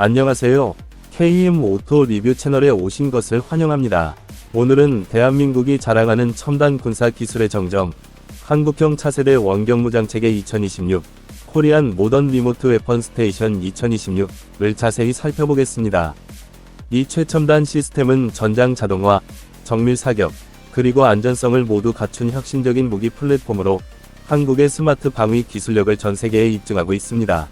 안녕하세요. KM 오토 리뷰 채널에 오신 것을 환영합니다. 오늘은 대한민국이 자랑하는 첨단 군사 기술의 정점, 한국형 차세대 원경무 장체계 2026, 코리안 모던 리모트 웨펀 스테이션 2026을 자세히 살펴보겠습니다. 이 최첨단 시스템은 전장 자동화, 정밀 사격, 그리고 안전성을 모두 갖춘 혁신적인 무기 플랫폼으로 한국의 스마트 방위 기술력을 전 세계에 입증하고 있습니다.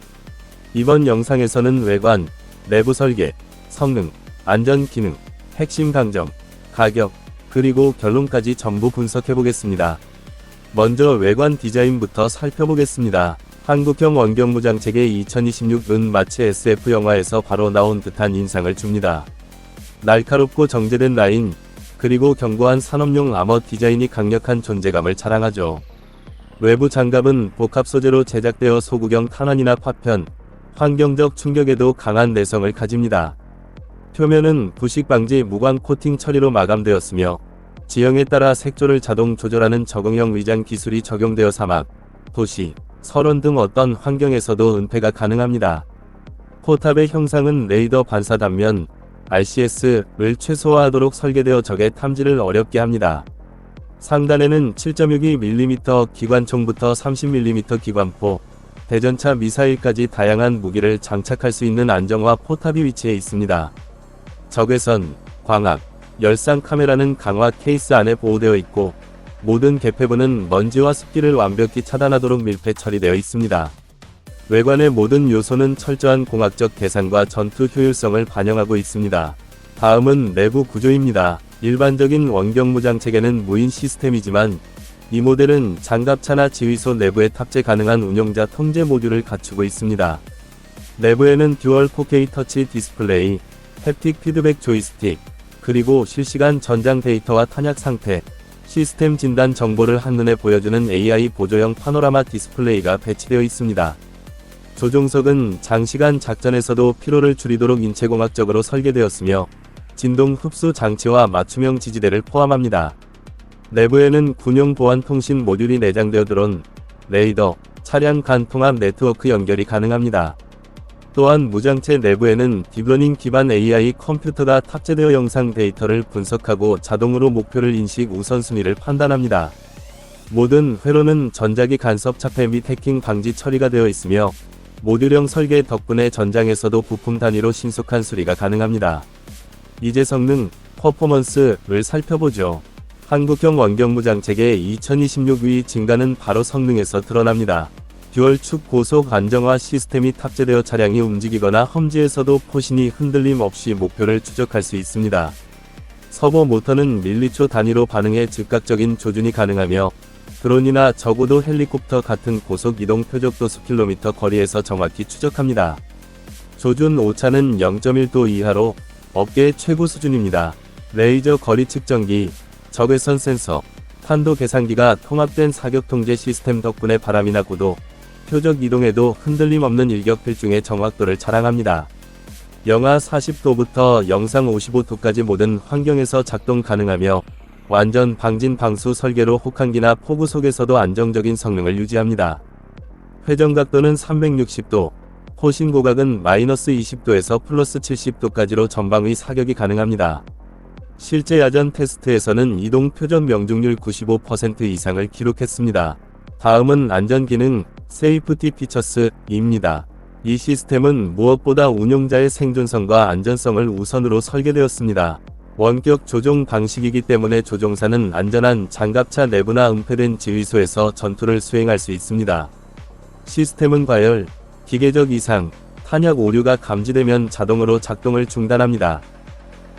이번 영상에서는 외관, 내부 설계, 성능, 안전 기능, 핵심 강점, 가격, 그리고 결론까지 전부 분석해 보겠습니다. 먼저 외관 디자인부터 살펴보겠습니다. 한국형 원경무장 체계 2026은 마치 SF 영화에서 바로 나온 듯한 인상을 줍니다. 날카롭고 정제된 라인, 그리고 견고한 산업용 아머 디자인이 강력한 존재감을 자랑하죠. 외부 장갑은 복합 소재로 제작되어 소구경 탄환이나 파편, 환경적 충격에도 강한 내성을 가집니다. 표면은 부식 방지 무광 코팅 처리로 마감되었으며 지형에 따라 색조를 자동 조절하는 적응형 위장 기술이 적용되어 사막, 도시, 설원 등 어떤 환경에서도 은폐가 가능합니다. 포탑의 형상은 레이더 반사 단면, RCS를 최소화하도록 설계되어 적의 탐지를 어렵게 합니다. 상단에는 7.62mm 기관총부터 30mm 기관포, 대전차 미사일까지 다양한 무기를 장착할 수 있는 안정화 포탑이 위치해 있습니다. 적외선, 광학, 열상 카메라는 강화 케이스 안에 보호되어 있고 모든 개폐부는 먼지와 습기를 완벽히 차단하도록 밀폐 처리되어 있습니다. 외관의 모든 요소는 철저한 공학적 계산과 전투 효율성을 반영하고 있습니다. 다음은 내부 구조입니다. 일반적인 원경무장 체계는 무인 시스템이지만 이 모델은 장갑차나 지휘소 내부에 탑재 가능한 운영자 통제 모듈을 갖추고 있습니다. 내부에는 듀얼 4K 터치 디스플레이, 햅틱 피드백 조이스틱, 그리고 실시간 전장 데이터와 탄약 상태, 시스템 진단 정보를 한눈에 보여주는 AI 보조형 파노라마 디스플레이가 배치되어 있습니다. 조종석은 장시간 작전에서도 피로를 줄이도록 인체공학적으로 설계되었으며 진동 흡수 장치와 맞춤형 지지대를 포함합니다. 내부에는 군용 보안 통신 모듈이 내장되어 드론, 레이더, 차량 간 통합 네트워크 연결이 가능합니다. 또한 무장체 내부에는 딥러닝 기반 AI 컴퓨터가 탑재되어 영상 데이터를 분석하고 자동으로 목표를 인식 우선순위를 판단합니다. 모든 회로는 전자기 간섭 차폐 및 해킹 방지 처리가 되어 있으며 모듈형 설계 덕분에 전장에서도 부품 단위로 신속한 수리가 가능합니다. 이제 성능, 퍼포먼스를 살펴보죠. 한국형 원경무장 체계 2026위 증가는 바로 성능에서 드러납니다. 듀얼축 고속 안정화 시스템이 탑재되어 차량이 움직이거나 험지에서도 포신이 흔들림 없이 목표를 추적할 수 있습니다. 서버 모터는 밀리초 단위로 반응해 즉각적인 조준이 가능하며 드론이나 적어도 헬리콥터 같은 고속 이동 표적도 수킬로미터 거리에서 정확히 추적합니다. 조준 오차는 0.1도 이하로 업계의 최고 수준입니다. 레이저 거리 측정기, 적외선 센서, 탄도 계산기가 통합된 사격 통제 시스템 덕분에 바람이나 고도, 표적 이동에도 흔들림 없는 일격 필 중의 정확도를 자랑합니다. 영하 40도부터 영상 55도까지 모든 환경에서 작동 가능하며 완전 방진 방수 설계로 혹한기나 폭우 속에서도 안정적인 성능을 유지합니다. 회전 각도는 360도, 호신 고각은 마이너스 20도에서 플러스 70도까지로 전방위 사격이 가능합니다. 실제 야전 테스트에서는 이동 표적 명중률 95% 이상을 기록했습니다. 다음은 안전 기능, 세이프티 피처스입니다. 이 시스템은 무엇보다 운용자의 생존성과 안전성을 우선으로 설계되었습니다. 원격 조종 방식이기 때문에 조종사는 안전한 장갑차 내부나 은폐된 지휘소에서 전투를 수행할 수 있습니다. 시스템은 과열, 기계적 이상, 탄약 오류가 감지되면 자동으로 작동을 중단합니다.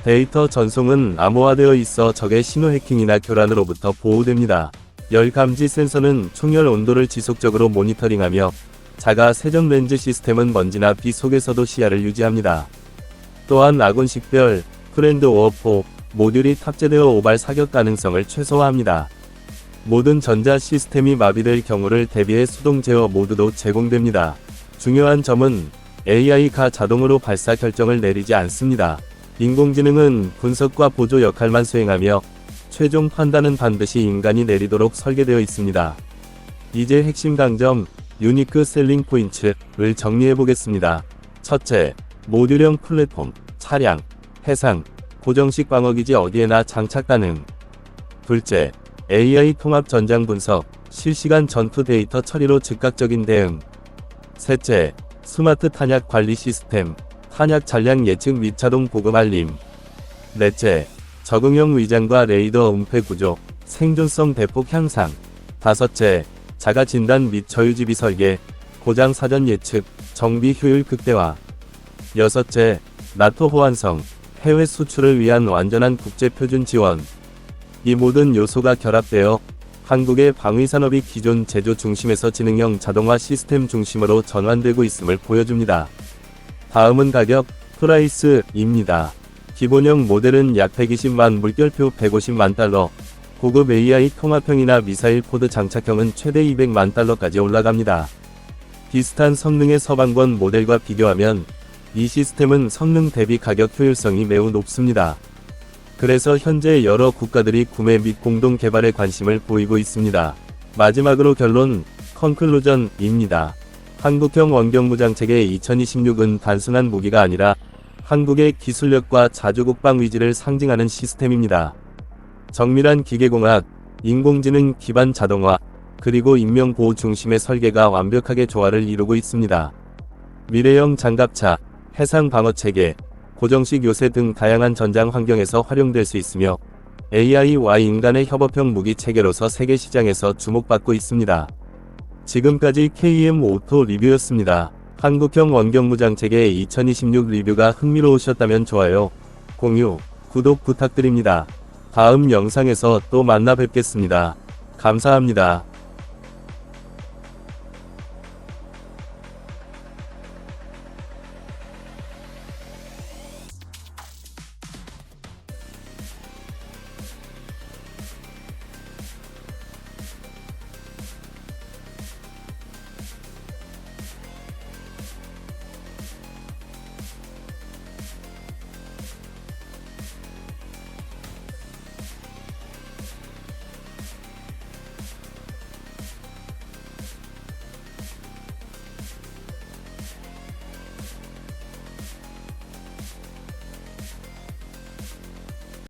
데이터 전송은 암호화되어 있어 적의 신호 해킹이나 교란으로부터 보호됩니다. 열 감지 센서는 총열 온도를 지속적으로 모니터링하며 자가 세정 렌즈 시스템은 먼지나 비 속에서도 시야를 유지합니다. 또한 아군 식별, 프렌드 워포 모듈이 탑재되어 오발 사격 가능성을 최소화합니다. 모든 전자 시스템이 마비될 경우를 대비해 수동 제어 모드도 제공됩니다. 중요한 점은 AI가 자동으로 발사 결정을 내리지 않습니다. 인공지능은 분석과 보조 역할만 수행하며 최종 판단은 반드시 인간이 내리도록 설계되어 있습니다. 이제 핵심 강점, 유니크 셀링 포인트를 정리해 보겠습니다. 첫째, 모듈형 플랫폼, 차량, 해상, 고정식 방어기지 어디에나 장착 가능. 둘째, AI 통합 전장 분석, 실시간 전투 데이터 처리로 즉각적인 대응. 셋째, 스마트 탄약 관리 시스템, 탄약 잔량 예측 및 자동 보급 알림. 넷째, 적응형 위장과 레이더 은폐 구조, 생존성 대폭 향상. 다섯째, 자가 진단 및 저유지비 설계, 고장 사전 예측, 정비 효율 극대화. 여섯째, 나토 호환성, 해외 수출을 위한 완전한 국제 표준 지원. 이 모든 요소가 결합되어 한국의 방위 산업이 기존 제조 중심에서 지능형 자동화 시스템 중심으로 전환되고 있음을 보여줍니다. 다음은 가격, 프라이스입니다. 기본형 모델은 약 120만 물결표 150만 달러, 고급 AI 통합형이나 미사일 포드 장착형은 최대 200만 달러까지 올라갑니다. 비슷한 성능의 서방권 모델과 비교하면 이 시스템은 성능 대비 가격 효율성이 매우 높습니다. 그래서 현재 여러 국가들이 구매 및 공동 개발에 관심을 보이고 있습니다. 마지막으로 결론, 컨클루전입니다. 한국형 원경무장체계 2026은 단순한 무기가 아니라 한국의 기술력과 자주국방 의지를 상징하는 시스템입니다. 정밀한 기계공학, 인공지능 기반 자동화, 그리고 인명보호 중심의 설계가 완벽하게 조화를 이루고 있습니다. 미래형 장갑차, 해상 방어체계, 고정식 요새 등 다양한 전장 환경에서 활용될 수 있으며 AI와 인간의 협업형 무기 체계로서 세계 시장에서 주목받고 있습니다. 지금까지 KM 오토 리뷰였습니다. 한국형 원경무장체계 2026 리뷰가 흥미로우셨다면 좋아요, 공유, 구독 부탁드립니다. 다음 영상에서 또 만나 뵙겠습니다. 감사합니다.